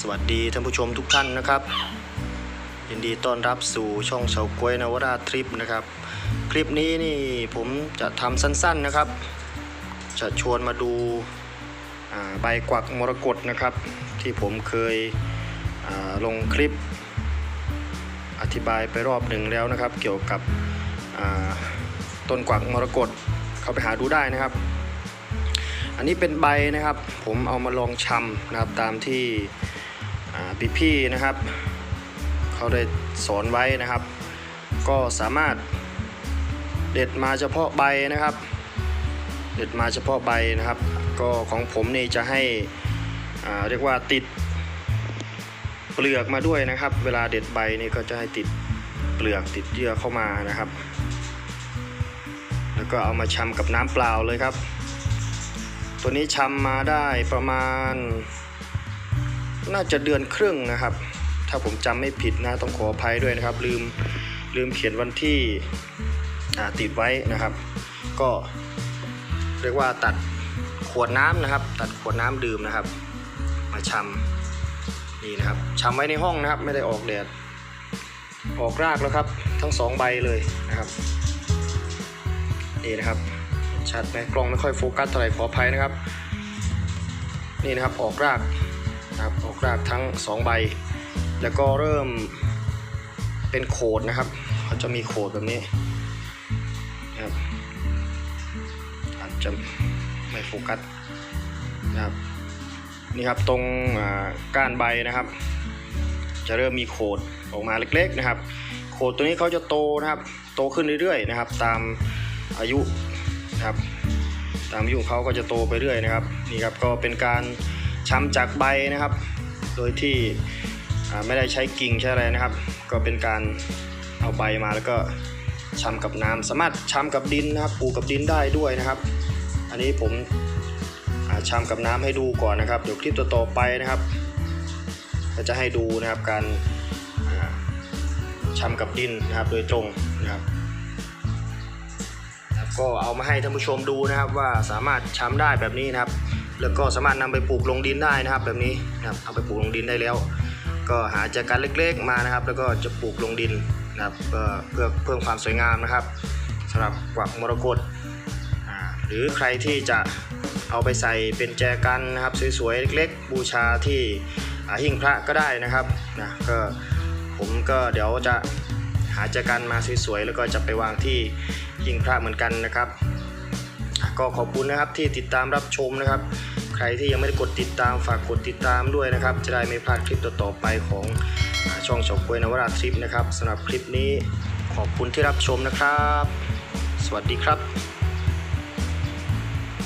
สวัสดีท่านผู้ชมทุกท่านนะครับ ยินดีต้อนรับสู่ช่องเฉาก้วยนวราทริปนะครับ คลิปนี้นี่ผมจะทำสั้นๆนะครับ จะชวนมาดูาใบกวักมรกตนะครับ ที่ผมเคยลงคลิป อธิบายไปรอบหนึ่งแล้วนะครับ เกี่ยวกับต้นกวักมรกตเข้าไปหาดูได้นะครับ อันนี้เป็นใบนะครับ ผมเอามาลองชำนะครับตามที่พี่พี่ๆนะครับ เขาได้สอนไว้นะครับ ก็สามารถเด็ดมาเฉพาะใบนะครับ เด็ดมาเฉพาะใบนะครับ ก็ของผมนี่จะให้เรียกว่าติดเปลือกมาด้วยนะครับ เวลาเด็ดใบนี่ก็จะให้ติดเปลือกติดเยื่อเข้ามานะครับ แล้วก็เอามาชำกับน้ำเปล่าเลยครับ ตัวนี้ชำมาได้ประมาณ น่าจะเดือนครึ่งนะครับ ถ้าผมจำไม่ผิดนะต้องขออภัยด้วยนะครับ ลืมลืมเขียนวันที่ติดไว้นะครับ ก็เรียกว่าตัดขวดน้ำนะครับ ตัดขวดน้ำดื่มนะครับ มาชำนี่นะครับชำไว้ในห้องนะครับ ไม่ได้ออกแดดออกรากแล้วครับ ทั้งสองใบเลยนะครับนี่นะครับ ชัดไหมกล้องไม่ค่อยโฟกัสเท่าไหร่ขออภัยนะครับ นี่นะครับออกรากนะครับออกรากทั้งสองใบ แล้วก็เริ่มเป็นโขดนะครับเขาจะมีโขดแบบนี้นะครับอาจจะไม่โฟกัสนะครับนี่ครับตรงก้านใบนะครับ จะเริ่มมีโขดออกมาเล็กๆนะครับ โขดตัวนี้เขาจะโตนะครับ โตขึ้นเรื่อยๆนะครับ ตามอายุ นะครับตามอายุเขาก็จะโตไปเรื่อยนะครับนี่ครับก็เป็นการช้ำจากใบนะครับ โดยที่ไม่ได้ใช้กิ่งใช้อะไรนะครับ ก็เป็นการเอาใบมาแล้วก็ช้ำกับน้ำสามารถช้ำกับดินนะครับปลูกกับดินได้ด้วยนะครับ อันนี้ผมอ่าช้ำกับน้ำให้ดูก่อนนะครับ เดี๋ยวคลิปต่อๆไปนะครับก็จะให้ดูนะครับการอ่าช้ำกับดินนะครับโดยตรงนะครับ ก็เอามาให้ท่านผู้ชมดูนะครับว่าสามารถช้ำได้แบบนี้นะครับ แล้วก็สามารถนำไปปลูกลงดินได้นะครับ แบบนี้นะครับเอาไปปลูกลงดินได้แล้ว ก็หาจากการเล็กๆมานะครับ แล้วก็จะปลูกลงดินนะครับเพื่อเพิ่มความสวยงามนะครับสำหรับกวักมรกตหรือใครที่จะเอาไปใส่เป็นแจกันนะครับสวยๆเล็ก ๆ บูชาที่หิ้งพระก็ได้นะครับนะก็ผมก็เดี๋ยวจะหาแจกันมาสวยๆแล้วก็จะไปวางที่ หิ้งพระเหมือนกันนะครับ ก็ขอบคุณนะครับที่ติดตามรับชมนะครับ ใครที่ยังไม่ได้กดติดตามฝากกดติดตามด้วยนะครับ จะได้ไม่พลาดคลิปต่อๆไปของช่องเฉาก้วยนวราทริปนะครับสำหรับคลิปนี้ขอบคุณที่รับชมนะครับ สวัสดีครับ